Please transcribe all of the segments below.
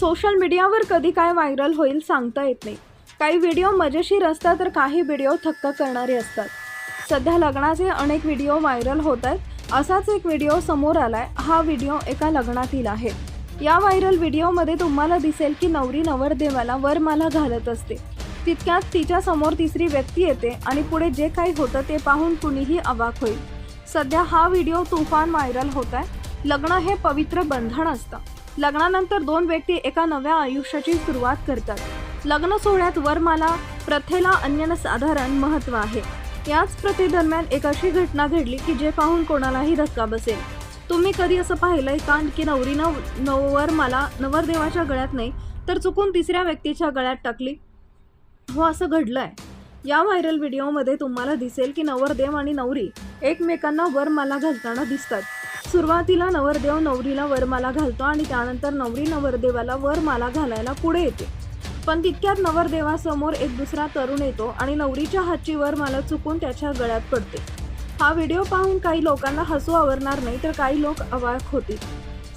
Social मीडियावर कधी काय व्हायरल होईल सांगता येत नाही. काही व्हिडिओ मजेशीर असतात तर काही व्हिडिओ थक्क करणारे असतात. सध्या लग्नाचे अनेक व्हिडिओ व्हायरल होत आहेत. असाच एक व्हिडिओ समोर आलाय. हा व्हिडिओ एका लग्नातील आहे. या व्हायरल व्हिडिओमध्ये तुम्हाला दिसेल की नवरी नवरदेवाला वरमाला घालत असते. तितक्यात तिच्या समोर तिसरी व्यक्ती येते आणि पुढे जे काही होतं ते पाहून कुणीही अवाक होईल. सध्या हा व्हिडिओ तुफान व्हायरल होत आहे. लग्न हे पवित्र बंधन असतं. लग्नानंतर दोन व्यक्ती एका नव्या आयुष्याची सुरुवात करतात. लग्न सोहळ्यात वरमाला प्रथेला अन्यसाधारण महत्त्व आहे. याच प्रथेदरम्यान एक अशी घटना घडली की जे पाहून कोणालाही धक्का बसेल. तुम्ही कधी असं पाहिलंय का की नवरीनं नवरमाला नवरदेवाच्या गळ्यात नाही तर चुकून तिसऱ्या व्यक्तीच्या गळ्यात टाकली? हो असं घडलंय. या व्हायरल व्हिडिओमध्ये तुम्हाला दिसेल की नवरदेव आणि नवरी एकमेकांना वरमाला घालताना दिसतात. सुरुवातीला नवरदेव नवरीला वरमाला घालतो आणि त्यानंतर नवरी नवरदेवाला वरमाला घालायला पुढे येते. पण तितक्यात नवरदेवासमोर एक दुसरा तरुण येतो आणि नवरीच्या हातची वरमाला चुकून त्याच्या गळ्यात पडते. हा व्हिडिओ पाहून काही लोकांना हसू आवरणार नाही तर काही लोक अवाक होतील.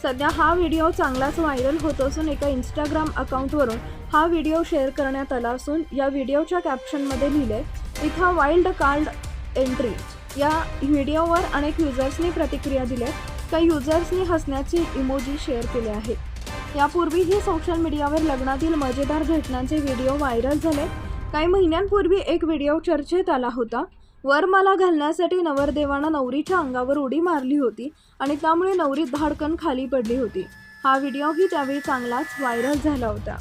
सध्या हा व्हिडिओ चांगलाच व्हायरल होत असून एका इंस्टाग्राम अकाउंटवरून हा व्हिडिओ शेअर करण्यात आला असून या व्हिडिओच्या कॅप्शनमध्ये लिहिले इथं वाईल्ड कार्ड एंट्री या व्हिडिओवर अनेक युजर्सनी प्रतिक्रिया दिल्या काही युजर्सनी हसण्याचे इमोजी शेअर केले आहेत यापूर्वीही सोशल मीडियावर लग्नातील मजेदार घटनांचे व्हिडिओ व्हायरल झाले. काही महिन्यांपूर्वी एक व्हिडिओ चर्चेत आला होता. वरमाला घालण्यासाठी नवरदेवानं नवरीच्या अंगावर उडी मारली होती आणि त्यामुळे नवरी धाडकन खाली पडली होती. हा व्हिडिओही त्यावेळी चांगलाच व्हायरल झाला होता.